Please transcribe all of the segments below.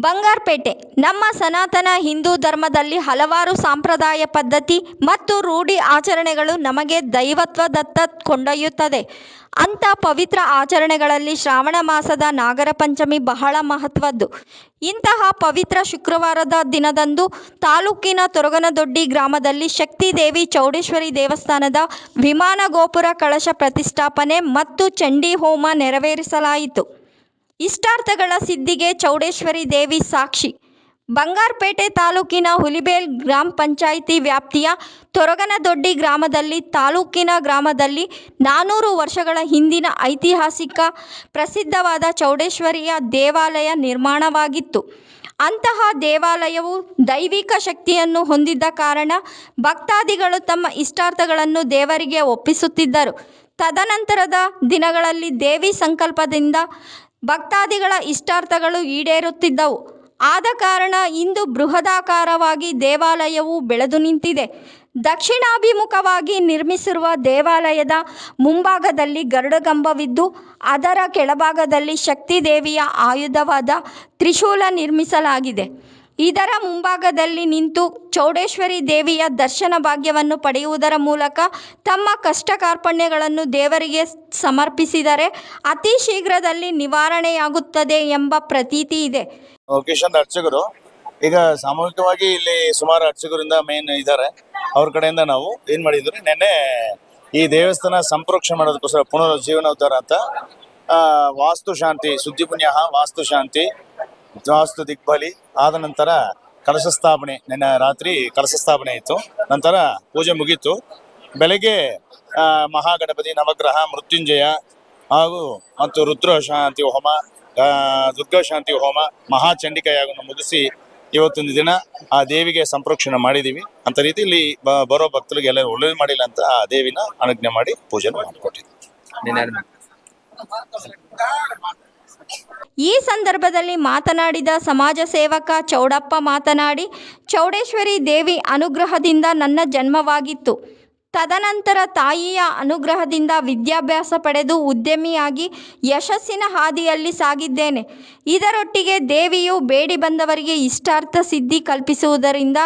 ಬಂಗಾರಪೇಟೆ. ನಮ್ಮ ಸನಾತನ ಹಿಂದೂ ಧರ್ಮದಲ್ಲಿ ಹಲವಾರು ಸಾಂಪ್ರದಾಯ ಪದ್ಧತಿ ಮತ್ತು ರೂಢಿ ಆಚರಣೆಗಳು ನಮಗೆ ದೈವತ್ವದತ್ತ ಕೊಂಡೊಯ್ಯುತ್ತದೆ. ಅಂಥ ಪವಿತ್ರ ಆಚರಣೆಗಳಲ್ಲಿ ಶ್ರಾವಣ ಮಾಸದ ನಾಗರ ಪಂಚಮಿ ಬಹಳ ಮಹತ್ವದ್ದು. ಇಂತಹ ಪವಿತ್ರ ಶುಕ್ರವಾರದ ದಿನದಂದು ತಾಲೂಕಿನ ತೊರಗನದೊಡ್ಡಿ ಗ್ರಾಮದಲ್ಲಿ ಶಕ್ತಿದೇವಿ ಚೌಡೇಶ್ವರಿ ದೇವಸ್ಥಾನದ ವಿಮಾನ ಗೋಪುರ ಕಳಶ ಪ್ರತಿಷ್ಠಾಪನೆ ಮತ್ತು ಚಂಡಿ ಹೋಮ ನೆರವೇರಿಸಲಾಯಿತು. ಇಷ್ಟಾರ್ಥಗಳ ಸಿದ್ಧಿಗೆ ಚೌಡೇಶ್ವರಿ ದೇವಿ ಸಾಕ್ಷಿ. ಬಂಗಾರಪೇಟೆ ತಾಲೂಕಿನ ಹುಲಿಬೇಲ್ ಗ್ರಾಮ ಪಂಚಾಯಿತಿ ವ್ಯಾಪ್ತಿಯ ತೊರಗನದೊಡ್ಡಿ ಗ್ರಾಮದಲ್ಲಿ ತಾಲೂಕಿನ ಗ್ರಾಮದಲ್ಲಿ ನಾನ್ನೂರು ವರ್ಷಗಳ ಹಿಂದಿನ ಐತಿಹಾಸಿಕ ಪ್ರಸಿದ್ಧವಾದ ಚೌಡೇಶ್ವರಿಯ ದೇವಾಲಯ ನಿರ್ಮಾಣವಾಗಿತ್ತು. ಅಂತಹ ದೇವಾಲಯವು ದೈವಿಕ ಶಕ್ತಿಯನ್ನು ಹೊಂದಿದ್ದ ಕಾರಣ ಭಕ್ತಾದಿಗಳು ತಮ್ಮ ಇಷ್ಟಾರ್ಥಗಳನ್ನು ದೇವರಿಗೆ ಒಪ್ಪಿಸುತ್ತಿದ್ದರು. ತದನಂತರದ ದಿನಗಳಲ್ಲಿ ದೇವಿ ಸಂಕಲ್ಪದಿಂದ ಭಕ್ತಾದಿಗಳ ಇಷ್ಟಾರ್ಥಗಳು ಈಡೇರುತ್ತಿದ್ದವು. ಆದ ಕಾರಣ ಇಂದು ಬೃಹದಾಕಾರವಾಗಿ ದೇವಾಲಯವು ಬೆಳೆದು ನಿಂತಿದೆ. ದಕ್ಷಿಣಾಭಿಮುಖವಾಗಿ ನಿರ್ಮಿಸಿರುವ ದೇವಾಲಯದ ಮುಂಭಾಗದಲ್ಲಿ ಗರುಡಗಂಬವಿದ್ದು ಅದರ ಕೆಳಭಾಗದಲ್ಲಿ ಶಕ್ತಿದೇವಿಯ ಆಯುಧವಾದ ತ್ರಿಶೂಲ ನಿರ್ಮಿಸಲಾಗಿದೆ. ಇದರ ಮುಂಭಾಗದಲ್ಲಿ ನಿಂತು ಚೌಡೇಶ್ವರಿ ದೇವಿಯ ದರ್ಶನ ಭಾಗ್ಯವನ್ನು ಪಡೆಯುವುದರ ಮೂಲಕ ತಮ್ಮ ಕಷ್ಟ ಕಾರ್ಪಣ್ಯಗಳನ್ನು ದೇವರಿಗೆ ಸಮರ್ಪಿಸಿದರೆ ಅತಿ ಶೀಘ್ರದಲ್ಲಿ ನಿವಾರಣೆಯಾಗುತ್ತದೆ ಎಂಬ ಪ್ರತೀತಿ ಇದೆ. ಅರ್ಚಕರು ಈಗ ಸಾಮೂಹಿಕವಾಗಿ ಇಲ್ಲಿ ಸುಮಾರು ಅರ್ಚಕರಿಂದ ಮೇನ್ ಇದ್ದಾರೆ. ಅವ್ರ ಕಡೆಯಿಂದ ನಾವು ಏನ್ ಮಾಡಿದ್ರು ನೆನ್ನೆ ಈ ದೇವಸ್ಥಾನ ಸಂಪ್ರೋಕ್ಷ ಮಾಡೋದಕ್ಕೋಸ್ಕರ ಪುನರುಜ್ಜೀವನೋದ್ಧಾರ ಅಂತ ಆ, ವಾಸ್ತು ಶಾಂತಿ ಸುದ್ದಿ ಪುಣ್ಯ ವಾಸ್ತು ಶಾಂತಿ ವಾಸ್ತು ದಿಗ್ಬಲಿ ಆದ ನಂತರ ಕಲಶ ಸ್ಥಾಪನೆ, ನಿನ್ನೆ ರಾತ್ರಿ ಕಲಶ ಸ್ಥಾಪನೆ ಇತ್ತು. ನಂತರ ಪೂಜೆ ಮುಗೀತು. ಬೆಳಗ್ಗೆ ಮಹಾಗಣಪತಿ ನವಗ್ರಹ, ಮೃತ್ಯುಂಜಯ ಹಾಗೂ ಮತ್ತು ರುದ್ರ ಶಾಂತಿ ಹೋಮ ದುರ್ಗಾ ಶಾಂತಿ ಹೋಮ ಮಹಾಚಂಡಿಕ ಯಾಗವನ್ನು ಮುಗಿಸಿ ಇವತ್ತೊಂದು ದಿನ ಆ ದೇವಿಗೆ ಸಂಪ್ರೋಕ್ಷಣೆ ಮಾಡಿದೀವಿ. ಅಂತ ರೀತಿಯಲ್ಲಿ ಬರೋ ಭಕ್ತರಿಗೆ ಎಲ್ಲ ಒಳ್ಳೇದು ಮಾಡಿಲ್ಲ ಅಂತ ಆ ದೇವಿನ ಅನುಜ್ಞೆ ಮಾಡಿ ಪೂಜೆ ಮಾಡಿಕೊಟ್ಟಿದ್ವಿ. ಈ ಸಂದರ್ಭದಲ್ಲಿ ಮಾತನಾಡಿದ ಸಮಾಜ ಸೇವಕ ಚೌಡಪ್ಪ ಮಾತನಾಡಿ, ಚೌಡೇಶ್ವರಿ ದೇವಿ ಅನುಗ್ರಹದಿಂದ ನನ್ನ ಜನ್ಮವಾಗಿತ್ತು. ತದನಂತರ ತಾಯಿಯ ಅನುಗ್ರಹದಿಂದ ವಿದ್ಯಾಭ್ಯಾಸ ಪಡೆದು ಉದ್ಯಮಿಯಾಗಿ ಯಶಸ್ಸಿನ ಹಾದಿಯಲ್ಲಿ ಸಾಗಿದ್ದೇನೆ. ಇದರೊಟ್ಟಿಗೆ ದೇವಿಯು ಬೇಡಿ ಬಂದವರಿಗೆ ಇಷ್ಟಾರ್ಥ ಸಿದ್ಧಿ ಕಲ್ಪಿಸುವುದರಿಂದ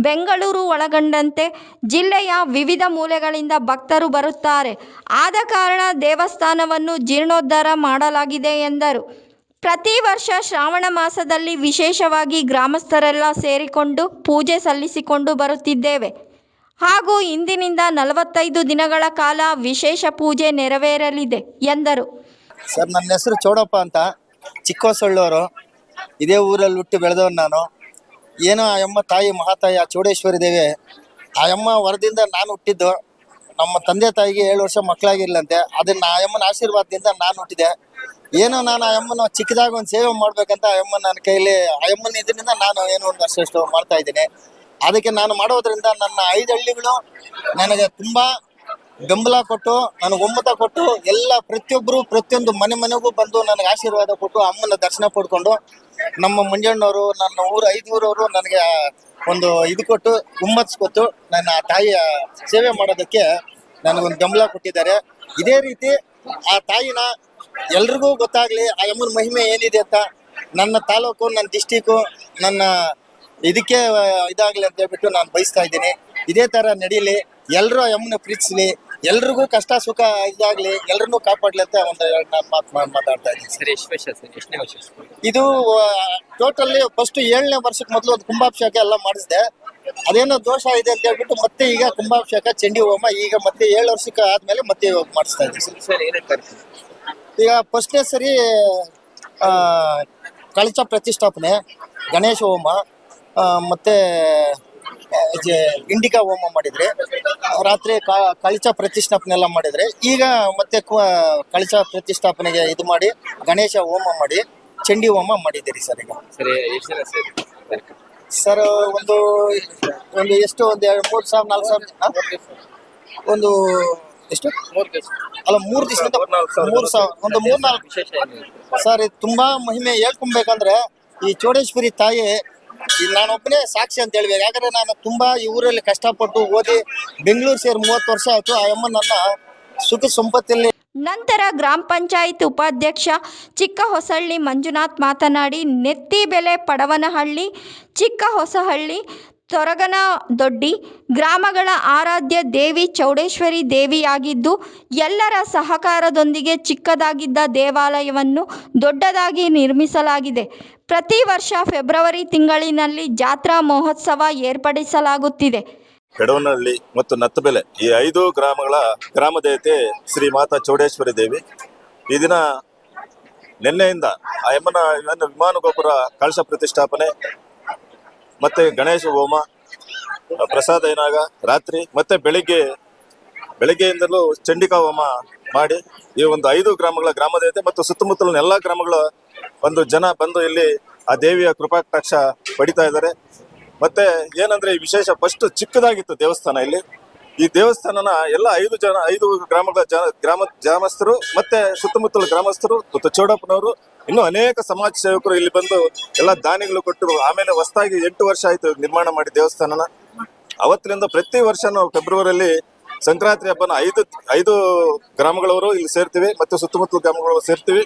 ಬೆಂಗಳೂರು ಒಳಗೊಂಡಂತೆ ಜಿಲ್ಲೆಯ ವಿವಿಧ ಮೂಲೆಗಳಿಂದ ಭಕ್ತರು ಬರುತ್ತಾರೆ. ಆದ ಕಾರಣ ದೇವಸ್ಥಾನವನ್ನು ಜೀರ್ಣೋದ್ಧಾರ ಮಾಡಲಾಗಿದೆ ಎಂದರು. ಪ್ರತಿ ವರ್ಷ ಶ್ರಾವಣ ಮಾಸದಲ್ಲಿ ವಿಶೇಷವಾಗಿ ಗ್ರಾಮಸ್ಥರೆಲ್ಲ ಸೇರಿಕೊಂಡು ಪೂಜೆ ಸಲ್ಲಿಸಿಕೊಂಡು ಬರುತ್ತಿದ್ದೇವೆ. ಹಾಗೂ ಇಂದಿನಿಂದ ನಲವತ್ತೈದು ದಿನಗಳ ಕಾಲ ವಿಶೇಷ ಪೂಜೆ ನೆರವೇರಲಿದೆ, ಎಂದರು. ಸರ್, ನನ್ನ ಹೆಸರು ಚೌಡಪ್ಪ ಅಂತ. ಚಿಕ್ಕವಸಳ್ಳವರು ಇದೇ ಊರಲ್ಲಿ ಹುಟ್ಟು ಬೆಳೆದವನು ನಾನು. ಏನೋ ಆ ಅಮ್ಮ ತಾಯಿ ಮಹಾತಾಯಿ, ಆ ಚೌಡೇಶ್ವರಿ ದೇವಿ, ಆ ಅಮ್ಮ ವರದಿಂದ ನಾನು ಹುಟ್ಟಿದ್ದು. ನಮ್ಮ ತಂದೆ ತಾಯಿಗೆ ಏಳು ವರ್ಷ ಮಕ್ಕಳಾಗಿರ್ಲಂತೆ ಅದನ್ನ ಆ ಅಮ್ಮನ ಆಶೀರ್ವಾದದಿಂದ ನಾನು ಹುಟ್ಟಿದೆ. ಏನೋ ನಾನು ಆ ಅಮ್ಮನ ಚಿಕ್ಕದಾಗ ಒಂದು ಸೇವೆ ಮಾಡ್ಬೇಕಂತ ಆ ಅಮ್ಮನ ನನ್ನ ಕೈಲಿ, ಆ ಅಮ್ಮನ ಇದರಿಂದ ನಾನು ಏನೋ ಒಂದು ಅಷ್ಟು ಮಾಡ್ತಾ ಇದ್ದೀನಿ. ಅದಕ್ಕೆ ನಾನು ಮಾಡೋದ್ರಿಂದ ನನ್ನ ಐದು ಹಳ್ಳಿಗಳು ನನಗೆ ತುಂಬಾ ಬೆಂಬಲ ಕೊಟ್ಟು, ನನಗೆ ಒಮ್ಮತ ಕೊಟ್ಟು, ಎಲ್ಲ ಪ್ರತಿಯೊಬ್ಬರು ಪ್ರತಿಯೊಂದು ಮನೆ ಮನೆಗೂ ಬಂದು ನನಗೆ ಆಶೀರ್ವಾದ ಕೊಟ್ಟು ಅಮ್ಮನ ದರ್ಶನ ಪಡ್ಕೊಂಡು, ನಮ್ಮ ಮಂಜಣ್ಣವರು, ನನ್ನ ಊರು ಊರವರು ನನಗೆ ಒಂದು ಇದು ಕೊಟ್ಟು, ಹುಮ್ಮಸ್ ಕೊಟ್ಟು ನನ್ನ ತಾಯಿಯ ಸೇವೆ ಮಾಡೋದಕ್ಕೆ ನನಗೊಂದು ಬೆಂಬಲ ಕೊಟ್ಟಿದ್ದಾರೆ. ಇದೇ ರೀತಿ ಆ ತಾಯಿನ ಎಲ್ರಿಗೂ ಗೊತ್ತಾಗ್ಲಿ ಆ ಯಮ್ಮನ ಮಹಿಮೆ ಏನಿದೆ ಅಂತ ನನ್ನ ತಾಲೂಕು ನನ್ನ ಡಿಸ್ಟಿಕ್ ನನ್ನ ಇದಕ್ಕೆ ಇದಾಗ್ಲಿ ಅಂತ ಹೇಳ್ಬಿಟ್ಟು ನಾನು ಬಯಸ್ತಾ ಇದ್ದೀನಿ. ಇದೇ ತರ ನಡೀಲಿ ಎಲ್ಲರೂ ಯಮ್ಮನ ಪ್ರೀತಿಸ್ಲಿ ಎಲ್ರಿಗೂ ಕಷ್ಟ ಸುಖ ಇದಾಗ್ಲಿ ಎಲ್ರನ್ನೂ ಕಾಪಾಡ್ಲಿ ಅಂತ ಒಂದು ಮಾತು ಮಾತಾಡ್ತಾ ಇದ್ದೀನಿ. ಸರ್ ಎಷ್ಟು ವರ್ಷ ಸರ್ ಎಷ್ಟನೇ ವರ್ಷ ಇದು ಟೋಟಲಿ ಫಸ್ಟ್ ಏಳನೇ ವರ್ಷಕ್ಕೆ ಮೊದಲು ಒಂದು ಕುಂಭಾಭಿಷೇಕ ಎಲ್ಲ ಮಾಡಿಸಿದೆ. ಅದೇನೋ ದೋಷ ಇದೆ ಅಂತ ಹೇಳ್ಬಿಟ್ಟು ಮತ್ತೆ ಈಗ ಕುಂಭಾಭಿಷೇಕ ಚಂಡಿ ಹೋಮ ಈಗ ಮತ್ತೆ ಏಳು ವರ್ಷಕ್ಕೆ ಆದ್ಮೇಲೆ ಮತ್ತೆ ಮಾಡಿಸ್ತಾ ಇದ್ದೀನಿ. ಸರ್ ಈಗ ಫಸ್ಟ್ನೇ ಸರಿ ಕಳಚ ಪ್ರತಿಷ್ಠಾಪನೆ ಗಣೇಶ ಹೋಮ ಮತ್ತೆ ಇಂಡಿಕಾ ಹೋಮ ಮಾಡಿದ್ರೆ ರಾತ್ರಿ ಕ- ಕಳಚ ಪ್ರತಿಷ್ಠಾಪನೆ ಎಲ್ಲ ಮಾಡಿದ್ರೆ ಈಗ ಮತ್ತೆ ಕಳಚ ಪ್ರತಿಷ್ಠಾಪನೆಗೆ ಇದು ಮಾಡಿ ಗಣೇಶ ಹೋಮ ಮಾಡಿ ಚಂಡಿ ಹೋಮ ಮಾಡಿದ್ದೀರಿ ಸರ್ ಈಗ ಸರ್ ಒಂದು ಒಂದು ಎಷ್ಟು ಒಂದು ಎರಡು ಮೂರು ಸಾವಿರ ನಾಲ್ಕು ಸಾವಿರ? ಒಂದು ಎಷ್ಟು? ಅಲ್ಲ ಮೂರು ದಿವಸದಿಂದ ಮೂರು ಸಾವಿರ ಒಂದು ಮೂರು ನಾಲ್ಕು ವಿಶೇಷ ಏನು ಸರ್ ಇದು ತುಂಬಾ ಮಹಿಮೆ ಹೇಳ್ಕೊಬೇಕಂದ್ರೆ ಈ ಚೋಡೇಶ್ವರಿ ತಾಯಿ ನಾನೊಬ್ಬನೇ ಸಾಕ್ಷಿ ಅಂತ ಹೇಳ್ಬೇಕು. ಯಾಕಂದ್ರೆ ನಾನು ತುಂಬಾ ಈ ಊರಲ್ಲಿ ಕಷ್ಟಪಟ್ಟು ಓದಿ ಬೆಂಗಳೂರು ಸೇರಿ ಮೂವತ್ತು ವರ್ಷ ಆಯ್ತು. ಆ ಅಮ್ಮ ನನ್ನ ಸುಖ ಸಂಪತ್ತಲ್ಲಿ ನಂತರ ಗ್ರಾಮ ಪಂಚಾಯತ್ ಉಪಾಧ್ಯಕ್ಷ ಚಿಕ್ಕ ಹೊಸಳ್ಳಿ ಮಂಜುನಾಥ್ ಮಾತನಾಡಿ ನೆತ್ತಿ ಬೆಲೆ ಪಡವನಹಳ್ಳಿ ಚಿಕ್ಕ ಹೊಸಹಳ್ಳಿ ತೊರಗನ ದೊಡ್ಡಿ ಗ್ರಾಮಗಳ ಆರಾಧ್ಯ ದೇವಿ ಚೌಡೇಶ್ವರಿ ದೇವಿಯಾಗಿದ್ದು, ಎಲ್ಲರ ಸಹಕಾರದೊಂದಿಗೆ ಚಿಕ್ಕದಾಗಿದ್ದ ದೇವಾಲಯವನ್ನು ದೊಡ್ಡದಾಗಿ ನಿರ್ಮಿಸಲಾಗಿದೆ. ಪ್ರತಿ ವರ್ಷ ಫೆಬ್ರವರಿ ತಿಂಗಳಿನಲ್ಲಿ ಜಾತ್ರಾ ಮಹೋತ್ಸವ ಏರ್ಪಡಿಸಲಾಗುತ್ತಿದೆ. ಕೆಡವನಹಳ್ಳಿ ಮತ್ತು ನತ್ತಬೆಲೆ ಈ ಐದು ಗ್ರಾಮಗಳ ಗ್ರಾಮ ದೇವತೆ ಶ್ರೀ ಮಾತಾ ಚೌಡೇಶ್ವರಿ ದೇವಿ. ಈ ದಿನ ನಿನ್ನೆಯಿಂದ ಆ ಯಮ್ಮನ ಏನು ವಿಮಾನ ಗೋಪುರ ಕಳಶ ಪ್ರತಿಷ್ಠಾಪನೆ ಮತ್ತೆ ಗಣೇಶ ಹೋಮ, ಪ್ರಸಾದ ಏನಾಗ, ರಾತ್ರಿ ಮತ್ತೆ ಬೆಳಿಗ್ಗೆ, ಬೆಳಿಗ್ಗೆಯಿಂದಲೂ ಚಂಡಿಕಾ ಹೋಮ ಮಾಡಿ ಈ ಒಂದು ಐದು ಗ್ರಾಮಗಳ ಗ್ರಾಮ ದೇವತೆ ಮತ್ತು ಸುತ್ತಮುತ್ತಲಿನ ಎಲ್ಲ ಗ್ರಾಮಗಳ ಒಂದು ಜನ ಬಂದು ಇಲ್ಲಿ ಆ ದೇವಿಯ ಕೃಪಾಕಟಾಕ್ಷ ಪಡಿತಾ ಇದ್ದಾರೆ. ಮತ್ತೆ ಏನಂದ್ರೆ ಈ ವಿಶೇಷ ಫಸ್ಟ್ ಚಿಕ್ಕದಾಗಿತ್ತು ದೇವಸ್ಥಾನ ಇಲ್ಲಿ. ಈ ದೇವಸ್ಥಾನನ ಎಲ್ಲ ಐದು ಜನ, ಐದು ಗ್ರಾಮಗಳ ಜನ, ಗ್ರಾಮ, ಗ್ರಾಮಸ್ಥರು ಮತ್ತೆ ಸುತ್ತಮುತ್ತಲ ಗ್ರಾಮಸ್ಥರು ಮತ್ತು ಚೌಡಪ್ಪನವರು ಇನ್ನೂ ಅನೇಕ ಸಮಾಜ ಸೇವಕರು ಇಲ್ಲಿ ಬಂದು ಎಲ್ಲ ದಾನಿಗಳು ಕೊಟ್ಟರು ಆಮೇಲೆ ಹೊಸದಾಗಿ ಎಂಟು ವರ್ಷ ಆಯ್ತು ನಿರ್ಮಾಣ ಮಾಡಿ ದೇವಸ್ಥಾನನ. ಅವತ್ತಿನಿಂದ ಪ್ರತಿ ವರ್ಷ ನಾವು ಫೆಬ್ರವರಿಯಲ್ಲಿ ಸಂಕ್ರಾಂತಿ ಹಬ್ಬನ ಐದು ಐದು ಗ್ರಾಮಗಳವರು ಇಲ್ಲಿ ಸೇರ್ತೀವಿ ಮತ್ತು ಸುತ್ತಮುತ್ತಲ ಗ್ರಾಮಗಳವರು ಸೇರ್ತೀವಿ.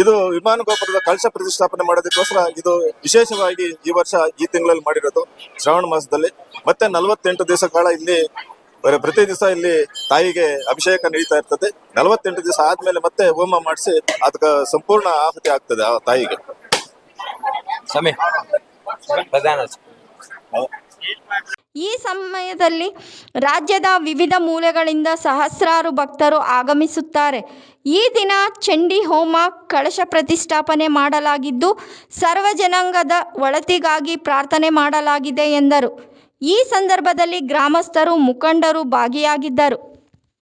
ಇದು ವಿಮಾನ ಗೋಪುರದ ಕಳಶ ಪ್ರತಿಷ್ಠಾಪನೆ ಮಾಡೋದಕ್ಕೋಸ್ಕರ ಇದು ವಿಶೇಷವಾಗಿ ಈ ವರ್ಷ ಈ ತಿಂಗಳಲ್ಲಿ ಮಾಡಿರೋದು ಶ್ರಾವಣ ಮಾಸದಲ್ಲಿ. ಮತ್ತೆ ನಲವತ್ತೆಂಟು ದಿವಸ ಕಾಲ ಇಲ್ಲಿ ಪ್ರತಿ ದಿವಸ ಇಲ್ಲಿ ತಾಯಿಗೆ ಅಭಿಷೇಕ ನಡೀತಾ ಇರ್ತದೆ. ನಲವತ್ತೆಂಟು ದಿವಸ ಆದ್ಮೇಲೆ ಮತ್ತೆ ಹೋಮ ಮಾಡಿಸಿ ಅದಕ್ಕೆ ಸಂಪೂರ್ಣ ಆಹುತಿ ಆಗ್ತದೆ ಆ ತಾಯಿಗೆ. ಸಮಯ ಈ ಸಮಯದಲ್ಲಿ ರಾಜ್ಯದ ವಿವಿಧ ಮೂಲೆಗಳಿಂದ ಸಹಸ್ರಾರು ಭಕ್ತರು ಆಗಮಿಸುತ್ತಾರೆ. ಈ ದಿನ ಚಂಡಿ ಹೋಮ ಕಳಶ ಪ್ರತಿಷ್ಠಾಪನೆ ಮಾಡಲಾಗಿದ್ದು ಸರ್ವ ಜನಾಂಗದ ಒಳತಿಗಾಗಿ ಪ್ರಾರ್ಥನೆ ಮಾಡಲಾಗಿದೆ ಎಂದರು. ಈ ಸಂದರ್ಭದಲ್ಲಿ ಗ್ರಾಮಸ್ಥರು ಮುಖಂಡರು ಭಾಗಿಯಾಗಿದ್ದರು.